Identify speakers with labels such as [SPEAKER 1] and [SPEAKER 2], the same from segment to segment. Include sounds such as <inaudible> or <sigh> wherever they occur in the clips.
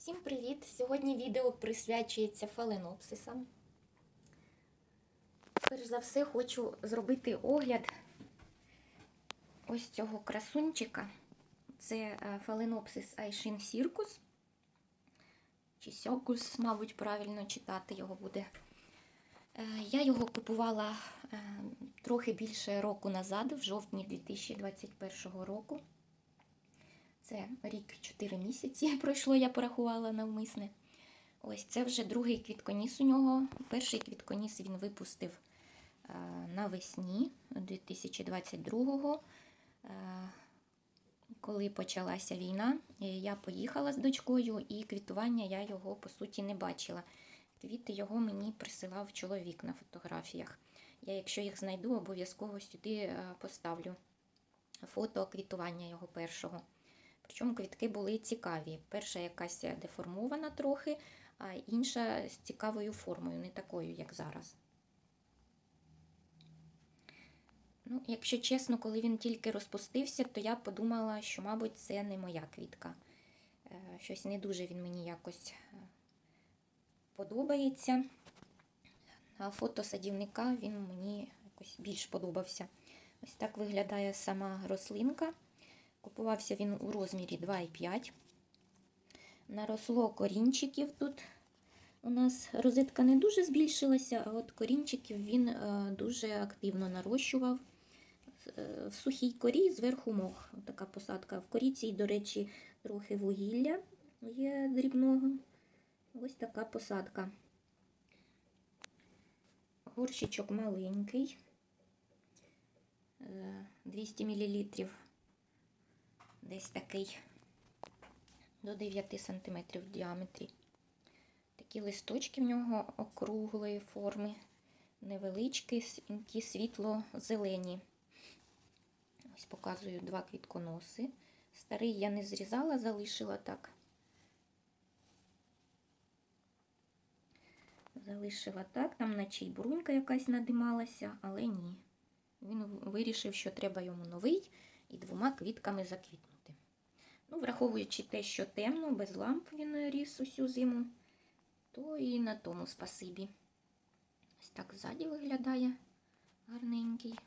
[SPEAKER 1] Всім привіт! Сьогодні відео присвячується фаленопсисам. Перш за все хочу зробити огляд ось цього красунчика. Це е, фаленопсис Айшин Circus. Чи Сьокус, мабуть, правильно читати його буде. Е, Я його купувала е, трохи більше року назад, в жовтні 2021 року. Це рік 4 місяці <laughs> пройшло, я порахувала навмисне. Ось це вже другий квітконіс у нього. Перший квітконіс він випустив е, навесні 2022-го, е, коли почалася війна. Я поїхала з дочкою, і квітування я його по суті не бачила. Квіти його мені присилав чоловік на фотографіях. Я, якщо їх знайду, обов'язково сюди е, поставлю фото квітування його першого. Причому квітки були цікаві. Перша якась деформована трохи, а інша з цікавою формою, не такою, як зараз. Ну, якщо чесно, коли він тільки розпустився, то я подумала, що, мабуть, це не моя квітка. Е, Щось не дуже він мені якось е, подобається. А фото садівника він мені якось більш подобався. Ось так виглядає сама рослинка. Купувався він у розмірі 2,5. Наросло корінчиків тут. У нас розетка не дуже збільшилася, а от корінчиків він е, дуже активно нарощував. Е, В сухій корі зверху мох. Така посадка. В корі цій, до речі, трохи вугілля є дрібного. Ось така посадка. Горщичок маленький. Е, 200 мл десь такий до 9 см в діаметрі. Такі листочки в нього округлої форми, невеличкі, сінькі, світло-зелені. Ось показую два квітконоси. Старий я не зрізала, залишила так. Залишила так, там наче й брунька якась надималася, але ні. Він вирішив, що треба йому новий і двома квітками заквітнути. Ну, Враховуючи те, що темно, без ламп він ріс усю зиму, то і на тому спасибі. Ось так ззаді виглядає гарненький.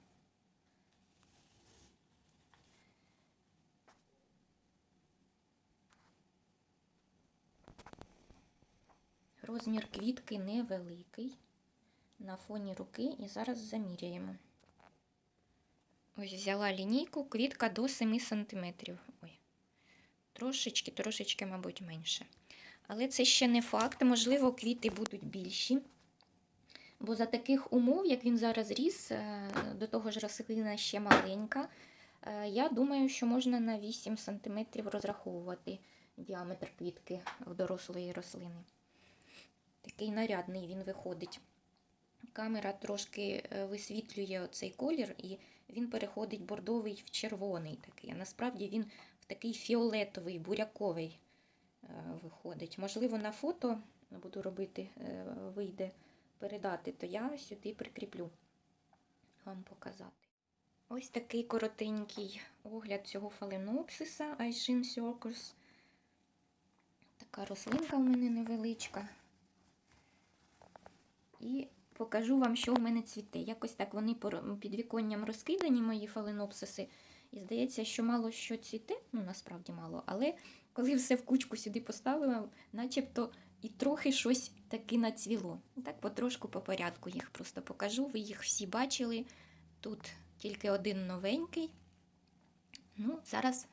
[SPEAKER 1] Розмір квітки невеликий на фоні руки і зараз заміряємо. Ось взяла лінійку, квітка до 7 см. Ой, трошечки, трошечки, мабуть, менше. Але це ще не факт. Можливо, квіти будуть більші. Бо за таких умов, як він зараз ріс, е, до того ж рослина ще маленька. е, Я думаю, що можна на 8 см розраховувати діаметр квітки в дорослої рослини. Такий нарядний він виходить. Камера трошки е, висвітлює цей колір, і він переходить бордовий в червоний такий. А насправді він в такий фіолетовий, буряковий е, виходить. Можливо, на фото буду робити, е, вийде передати, то я сюди прикріплю вам показати. Ось такий коротенький огляд цього фаленопсиса Aishin Circus. Така рослинка в мене невеличка. І покажу вам, що в мене цвіте. Якось так вони під віконням розкидані, мої фаленопсиси. І здається, що мало що цвіте, ну насправді мало, але коли все в кучку сюди поставила, начебто і трохи щось таки нацвіло. Так, потрошку по порядку їх просто покажу. Ви їх всі бачили. Тут тільки один новенький. Ну, зараз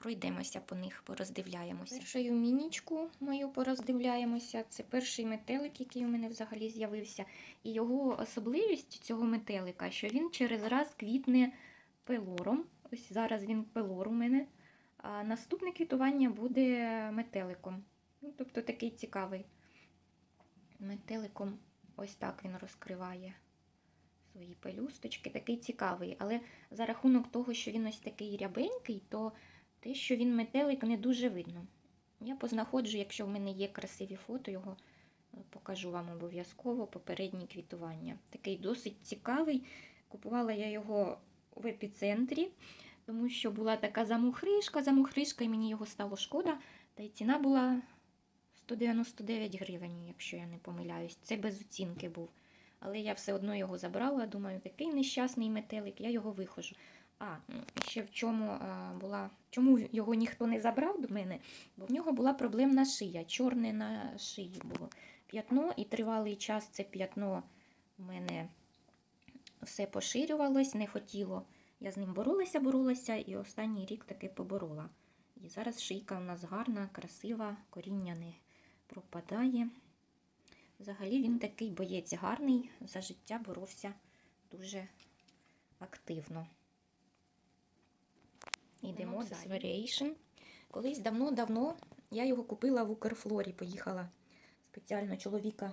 [SPEAKER 1] пройдемося по них, пороздивляємося. Першою мінічку мою пороздивляємося. Це перший метелик, який у мене взагалі з'явився. І його особливість цього метелика, що він через раз квітне пелором. Ось зараз він пелор у мене. А наступне квітування буде метеликом. Ну, Тобто такий цікавий. Метеликом ось так він розкриває свої пелюсточки. Такий цікавий. Але за рахунок того, що він ось такий рябенький, то те, що він метелик, не дуже видно. Я познаходжу, якщо в мене є красиві фото, його покажу вам обов'язково попереднє квітування. Такий досить цікавий. Купувала я його в епіцентрі, тому що була така замухришка, замухришка, і мені його стало шкода. Та й ціна була 199 гривень, якщо я не помиляюсь. Це без оцінки був. Але я все одно його забрала. Думаю, такий нещасний метелик, я його вихожу. А, ще в чому а, була. Чому його ніхто не забрав до мене? Бо в нього була проблемна шия. Чорне на шиї було п'ятно, і тривалий час це п'ятно в мене все поширювалось, не хотіло. Я з ним боролася, боролася, і останній рік таки поборола. І зараз шийка у нас гарна, красива, коріння не пропадає. Взагалі він такий боєць гарний, за життя боровся дуже активно. Йдемо
[SPEAKER 2] Це
[SPEAKER 1] далі. Variation. Колись давно-давно я його купила в Укрфлорі, поїхала спеціально чоловіка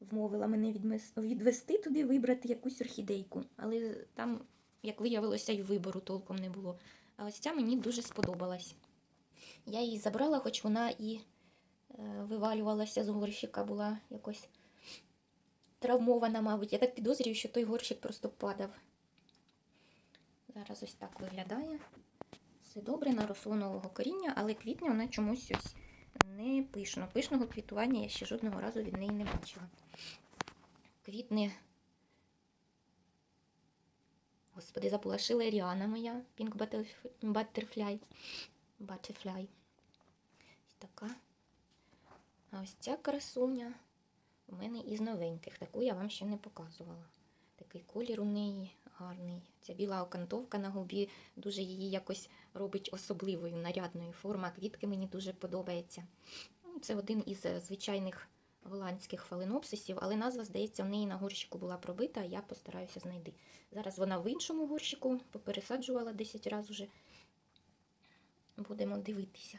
[SPEAKER 1] вмовила мене відвести туди, вибрати якусь орхідейку. Але там, як виявилося, і вибору толком не було. А ось ця мені дуже сподобалась. Я її забрала, хоч вона і е, вивалювалася з горщика, була якось травмована, мабуть. Я так підозрюю, що той горщик просто падав. Зараз ось так виглядає. Все добре, наросло нового коріння, але квітне вона чомусь ось не пишно. Пишного квітування я ще жодного разу від неї не бачила. Квітне. Господи, забула шилеріана моя, Pink Butterfly. Butterfly. Ось така. А ось ця красуня у мене із новеньких. Таку я вам ще не показувала. Такий колір у неї гарний. Ця біла окантовка на губі дуже її якось робить особливою, нарядною. Форма квітки мені дуже подобається. Ну, Це один із е, звичайних голландських фаленопсисів, але назва, здається, в неї на горщику була пробита, я постараюся знайти. Зараз вона в іншому горщику, попересаджувала 10 разів уже. Будемо дивитися.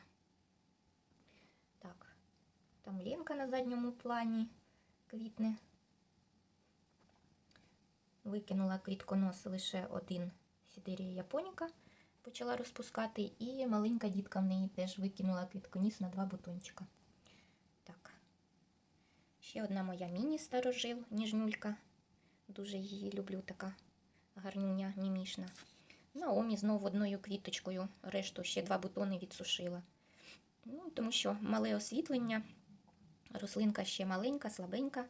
[SPEAKER 1] Так, там Ленка на задньому плані квітне. Викинула квітконос лише один сідерія японіка, почала розпускати, і маленька дітка в неї теж викинула квітконіс на два бутончика. Так. Ще одна моя міні-старожил, ніжнюлька. Дуже її люблю, така гарнюня, мімішна. Наомі знову одною квіточкою, решту ще два бутони відсушила. Ну, тому що мале освітлення, рослинка ще маленька, слабенька,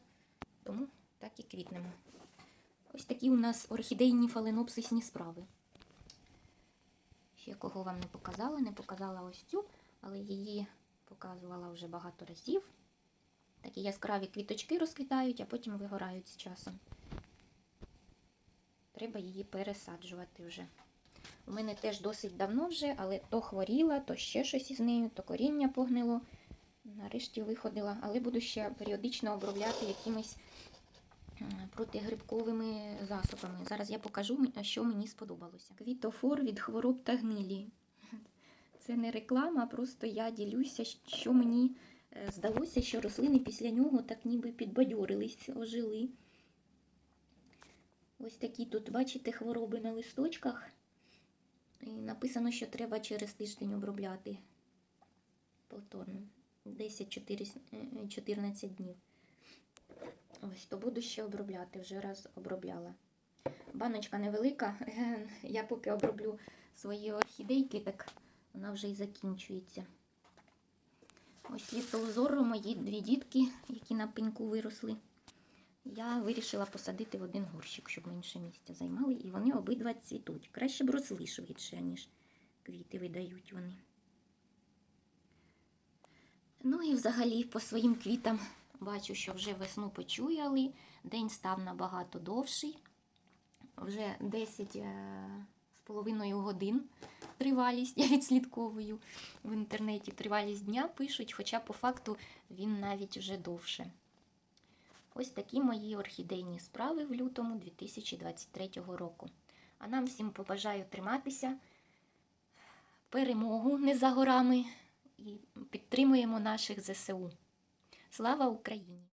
[SPEAKER 1] тому так і квітнемо. Ось такі у нас орхідейні фаленопсисні справи. Ще кого вам не показала, не показала ось цю, але її показувала вже багато разів. Такі яскраві квіточки розквітають, а потім вигорають з часом. Треба її пересаджувати вже. У мене теж досить давно вже, але то хворіла, то ще щось із нею, то коріння погнило. Нарешті виходила, але буду ще періодично обробляти якимись протигрибковими засобами. Зараз я покажу, що мені сподобалося. Квітофор від хвороб та гнилі. <laughs> Це не реклама, просто я ділюся, що мені е, здалося, що рослини після нього так ніби підбадьорились, ожили. Ось такі тут, бачите, хвороби на листочках. І написано, що треба через тиждень обробляти повторно. 10-14 днів. Ось, то буду ще обробляти, вже раз обробляла. Баночка невелика. <laughs> Я поки оброблю свої орхідейки, так вона вже і закінчується. Ось світлозору мої дві дітки, які на пеньку виросли. Я вирішила посадити в один горщик, щоб менше місця займали, і вони обидва цвітуть. Краще б росли швидше, ніж квіти видають вони. Ну і взагалі по своїм квітам бачу, що вже весну почуяли. День став набагато довший. Вже 10 е, годин тривалість. <laughs> Я відслідковую в інтернеті тривалість дня пишуть, хоча по факту він навіть вже довше. Ось такі мої орхідейні справи в лютому 2023 року. А нам всім побажаю триматися, перемогу не за горами і підтримуємо наших ЗСУ. Слава Україні!